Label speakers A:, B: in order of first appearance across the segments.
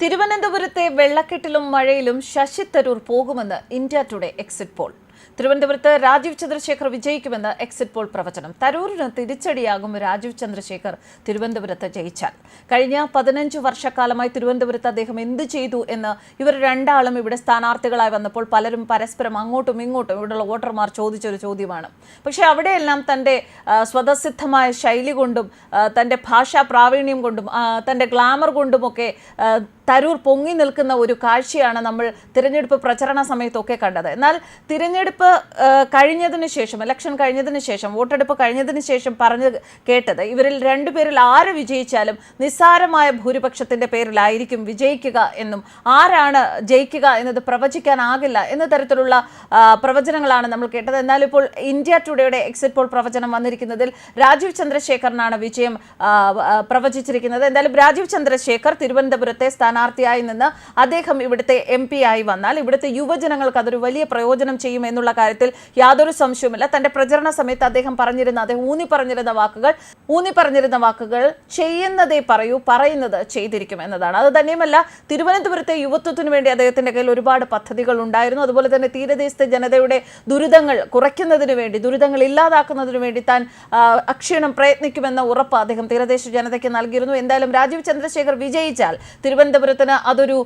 A: തിരുവനന്തപുരത്തെ വെള്ളക്കെട്ടിലും മഴയിലും ശശി തരൂർ പോകുമെന്ന് ഇന്ത്യ ടുഡേ എക്സിറ്റ് പോൾ. തിരുവനന്തപുരത്ത് രാജീവ് ചന്ദ്രശേഖർ വിജയിക്കുമെന്ന് എക്സിറ്റ് പോൾ പ്രവചനം. തരൂരിന് തിരിച്ചടിയാകും രാജീവ് ചന്ദ്രശേഖർ തിരുവനന്തപുരത്ത് ജയിച്ചാൽ. കഴിഞ്ഞ പതിനഞ്ച് വർഷക്കാലമായി തിരുവനന്തപുരത്ത് അദ്ദേഹം എന്ത് ചെയ്തു എന്ന് ഇവർ രണ്ടാളും ഇവിടെ സ്ഥാനാർത്ഥികളായി വന്നപ്പോൾ പലരും പരസ്പരം അങ്ങോട്ടും ഇങ്ങോട്ടും ഇവിടെയുള്ള വോട്ടർമാർ ചോദിച്ചൊരു ചോദ്യമാണ്. പക്ഷേ അവിടെയെല്ലാം തന്റെ സ്വതസിദ്ധമായ ശൈലി കൊണ്ടും തന്റെ ഭാഷാ പ്രാവീണ്യം കൊണ്ടും തന്റെ ഗ്ലാമർ കൊണ്ടുമൊക്കെ തരൂർ പൊങ്ങി നിൽക്കുന്ന ഒരു കാഴ്ചയാണ് നമ്മൾ തിരഞ്ഞെടുപ്പ് പ്രചരണ സമയത്തൊക്കെ കണ്ടത്. എന്നാൽ തിരഞ്ഞെടുപ്പ് കഴിഞ്ഞതിന് ശേഷം ഇലക്ഷൻ കഴിഞ്ഞതിന് ശേഷം വോട്ടെടുപ്പ് കഴിഞ്ഞതിന് ശേഷം പറഞ്ഞു കേട്ടത് ഇവരിൽ രണ്ടുപേരിൽ ആര് വിജയിച്ചാലും നിസ്സാരമായ ഭൂരിപക്ഷത്തിന്റെ പേരിലായിരിക്കും വിജയിക്കുക എന്നും ആരാണ് ജയിക്കുക എന്നത് പ്രവചിക്കാനാകില്ല എന്ന തരത്തിലുള്ള പ്രവചനങ്ങളാണ് നമ്മൾ കേട്ടത്. എന്നാൽ ഇപ്പോൾ ഇന്ത്യ ടുഡേയുടെ എക്സിറ്റ് പോൾ പ്രവചനം വന്നിരിക്കുന്നതിൽ രാജീവ് ചന്ദ്രശേഖറിനാണ് വിജയം പ്രവചിച്ചിരിക്കുന്നത്. എന്തായാലും രാജീവ് ചന്ദ്രശേഖർ തിരുവനന്തപുരത്തെ സ്ഥാനാർത്ഥിയായി നിന്ന് അദ്ദേഹം ഇവിടുത്തെ എം ആയി വന്നാൽ ഇവിടുത്തെ യുവജനങ്ങൾക്ക് അതൊരു വലിയ പ്രയോജനം ചെയ്യും എന്നുള്ള കാര്യത്തിൽ യാതൊരു സംശയവുമില്ല. തന്റെ പ്രചരണ സമയത്ത് അദ്ദേഹം പറഞ്ഞിരുന്ന അദ്ദേഹം ഊന്നി പറഞ്ഞിരുന്ന വാക്കുകൾ ഊന്നി പറഞ്ഞിരുന്ന വാക്കുകൾ ചെയ്യുന്നതേ പറയൂ പറയുന്നത് ചെയ്തിരിക്കും എന്നതാണ്. അത് തന്നെയുമല്ല തിരുവനന്തപുരത്തെ യുവത്വത്തിനു വേണ്ടി അദ്ദേഹത്തിന്റെ കയ്യിൽ ഒരുപാട് പദ്ധതികൾ ഉണ്ടായിരുന്നു. അതുപോലെ തന്നെ തീരദേശത്തെ ജനതയുടെ ദുരിതങ്ങൾ കുറയ്ക്കുന്നതിന് വേണ്ടി ദുരിതങ്ങൾ ഇല്ലാതാക്കുന്നതിനു വേണ്ടി താൻ അക്ഷീണം പ്രയത്നിക്കുമെന്ന ഉറപ്പ് അദ്ദേഹം തീരദേശ ജനതയ്ക്ക് നൽകിയിരുന്നു. എന്തായാലും രാജീവ് ചന്ദ്രശേഖർ വിജയിച്ചാൽ തിരുവനന്തപുരത്തിന് അതൊരു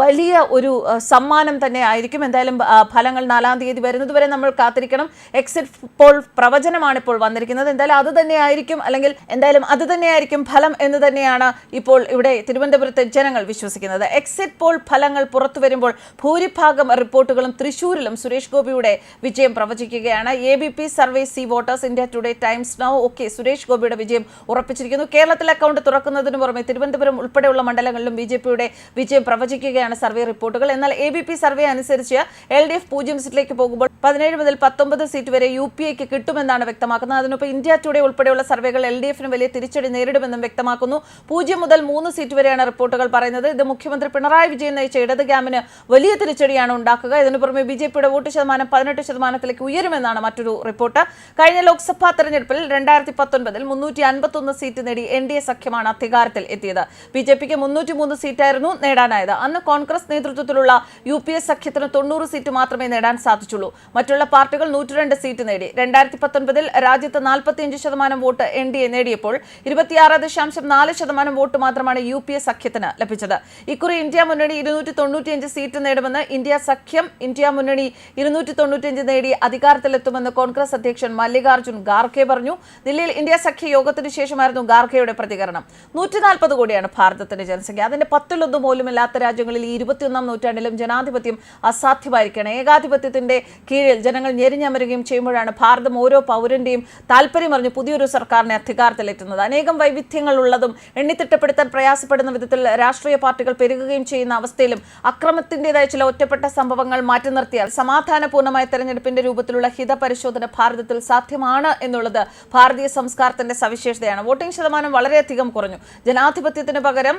A: വലിയ ഒരു സമ്മാനം തന്നെ ആയിരിക്കും. എന്തായാലും ഫലങ്ങൾ നാലാം തീയതി വരുന്നതുവരെ നമ്മൾ കാത്തിരിക്കണം. എക്സിറ്റ് പോൾ പ്രവചനമാണ് ഇപ്പോൾ വന്നിരിക്കുന്നത്. എന്തായാലും അത് തന്നെയായിരിക്കും അല്ലെങ്കിൽ എന്തായാലും അത് തന്നെയായിരിക്കും ഫലം എന്ന് തന്നെയാണ് ഇപ്പോൾ ഇവിടെ തിരുവനന്തപുരത്തെ ജനങ്ങൾ വിശ്വസിക്കുന്നത്. എക്സിറ്റ് പോൾ ഫലങ്ങൾ പുറത്തു വരുമ്പോൾ ഭൂരിഭാഗം റിപ്പോർട്ടുകളും തൃശൂരിലും സുരേഷ് ഗോപിയുടെ വിജയം പ്രവചിക്കുകയാണ്. A B P survey C voters India Today Times Now ഒക്കെ സുരേഷ് ഗോപിയുടെ വിജയം ഉറപ്പിച്ചിരിക്കുന്നു. കേരളത്തിൽ അക്കൗണ്ട് തുറക്കുന്നതിന് പുറമെ തിരുവനന്തപുരം ഉൾപ്പെടെയുള്ള മണ്ഡലങ്ങളിലും ബി ജെ പിയുടെ വിജയം പ്രവചിക്കുകയാണ് സർവേ റിപ്പോർട്ടുകൾ. എന്നാൽ എ ബി പി സർവേ അനുസരിച്ച് എൽ ഡി എഫ് പൂജ്യം സീറ്റിലേക്ക് പോകുമ്പോൾ പതിനേഴ് മുതൽ പത്തൊമ്പത് സീറ്റ് വരെ യു പി എക്ക് കിട്ടുമെന്നാണ് വ്യക്തമാക്കുന്നത്. അതിനൊപ്പം ഇന്ത്യ ടുഡേ ഉൾപ്പെടെയുള്ള സർവേകൾ എൽ ഡി എഫിന് വലിയ തിരിച്ചടി നേരിടുമെന്നും വ്യക്തമാക്കുന്നു. പൂജ്യം മുതൽ മൂന്ന് സീറ്റ് വരെയാണ് റിപ്പോർട്ടുകൾ പറയുന്നത്. ഇത് മുഖ്യമന്ത്രി പിണറായി വിജയൻ നയിച്ച ഇടത് ക്യാമ്പിന് വലിയ തിരിച്ചടിയാണ് ഉണ്ടാക്കുക. ഇതിനു പുറമെ ബി ജെ പിയുടെ വോട്ട് ശതമാനം പതിനെട്ട് ശതമാനത്തിലേക്ക് ഉയരുമെന്നാണ് മറ്റൊരു റിപ്പോർട്ട്. കഴിഞ്ഞ ലോക്സഭാ തെരഞ്ഞെടുപ്പിൽ രണ്ടായിരത്തി പത്തൊൻപതിൽ മുന്നൂറ്റി അൻപത്തൊന്ന് സീറ്റ് നേടി എൻ ഡി എ സഖ്യമാണ് അധികാരത്തിൽ എത്തിയത്. ബി ജെ പിക്ക് മുന്നൂറ്റി മൂന്ന് സീറ്റായിരുന്നു നേടാനായത്. അന്ന് കോൺഗ്രസ് നേതൃത്വത്തിലുള്ള യു പി എസ് സഖ്യത്തിന് തൊണ്ണൂറ് സീറ്റ് മാത്രമേ നേടാൻ സാധിച്ചുള്ളൂ. മറ്റുള്ള പാർട്ടികൾ നൂറ്റിരണ്ട് സീറ്റ് നേടി. രണ്ടായിരത്തി പത്തൊൻപതിൽ രാജ്യത്ത് നാൽപ്പത്തിയഞ്ച് ശതമാനം വോട്ട് എൻ ഡി എ നേടിയപ്പോൾ ഇരുപത്തിയാറ് ദശാംശം നാല് ശതമാനം വോട്ട് മാത്രമാണ് യു പി എ സഖ്യത്തിന് ലഭിച്ചത്. ഇക്കുറി ഇന്ത്യ മുന്നണി ഇരുന്നൂറ്റി തൊണ്ണൂറ്റിയഞ്ച് സീറ്റ് നേടുമെന്ന് ഇന്ത്യ സഖ്യം ഇന്ത്യ മുന്നണി ഇരുന്നൂറ്റി തൊണ്ണൂറ്റിയഞ്ച് നേടി അധികാരത്തിലെത്തുമെന്ന് കോൺഗ്രസ് അധ്യക്ഷൻ മല്ലികാർജുൻ ഖാർഖെ പറഞ്ഞു. ദില്ലിയിൽ ഇന്ത്യ സഖ്യ യോഗത്തിന് ശേഷമായിരുന്നു ഖാർഖെയുടെ പ്രതികരണം. നൂറ്റി കോടിയാണ് ഭാരതത്തിന്റെ ജനസംഖ്യ. അതിന്റെ പത്തിലൊന്ന് പോലുമില്ലാത്ത രാജ്യങ്ങളിൽ ഈ ഇരുപത്തിയൊന്നാം നൂറ്റാണ്ടിലും ജനാധിപത്യം അസാധ്യമായിരിക്കണം. ഏകാധിപത്യത്തിന്റെ കീഴിൽ ജനങ്ങൾ ഞെരിഞ്ഞമരുകയും ചെയ്യുമ്പോഴാണ് ഭാരതം ഓരോ പൗരന്റെയും താല്പര്യമറിഞ്ഞ് പുതിയൊരു സർക്കാരിനെ അധികാരത്തിലെത്തുന്നത്. അനേകം വൈവിധ്യങ്ങൾ ഉള്ളതും എണ്ണിത്തിട്ടപ്പെടുത്താൻ പ്രയാസപ്പെടുന്ന വിധത്തിൽ രാഷ്ട്രീയ പാർട്ടികൾ പെരുകുകയും ചെയ്യുന്ന അവസ്ഥയിലും അക്രമത്തിന്റെതായ ചില ഒറ്റപ്പെട്ട സംഭവങ്ങൾ മാറ്റി നിർത്തിയാൽ സമാധാനപൂർണമായ തെരഞ്ഞെടുപ്പിന്റെ രൂപത്തിലുള്ള ഹിതപരിശോധന ഭാരതത്തിൽ സാധ്യമാണ് എന്നുള്ളത് ഭാരതീയ സംസ്കാരത്തിന്റെ സവിശേഷതയാണ്. വോട്ടിംഗ് ശതമാനം വളരെയധികം കുറഞ്ഞു. ജനാധിപത്യത്തിന് പകരം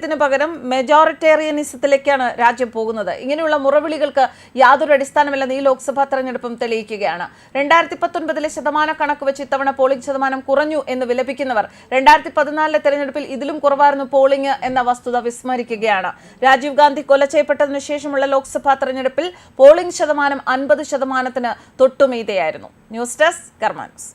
A: ജനാധിപത്യത്തിന് പകരം മെജോറിറ്റേറിയനിസത്തിലേക്കാണ് രാജ്യം പോകുന്നത്. ഇങ്ങനെയുള്ള മുറവിളികൾക്ക് യാതൊരു അടിസ്ഥാനമില്ലെന്ന് ഈ ലോക്സഭാ തെരഞ്ഞെടുപ്പും തെളിയിക്കുകയാണ്. രണ്ടായിരത്തി പത്തൊൻപതിലെ ശതമാന കണക്ക് വെച്ച് ഇത്തവണ പോളിംഗ് ശതമാനം കുറഞ്ഞു എന്ന് വിലപിക്കുന്നവർ രണ്ടായിരത്തി പതിനാലിലെ തെരഞ്ഞെടുപ്പിൽ ഇതിലും കുറവായിരുന്നു പോളിംഗ് എന്ന വസ്തുത വിസ്മരിക്കുകയാണ്. രാജീവ് ഗാന്ധി കൊല ചെയ്യപ്പെട്ടതിനു ശേഷമുള്ള ലോക്സഭാ തെരഞ്ഞെടുപ്പിൽ പോളിംഗ് ശതമാനം അൻപത് ശതമാനത്തിന് തൊട്ടുമീതെയായിരുന്നു. News desk കർമാൻസ്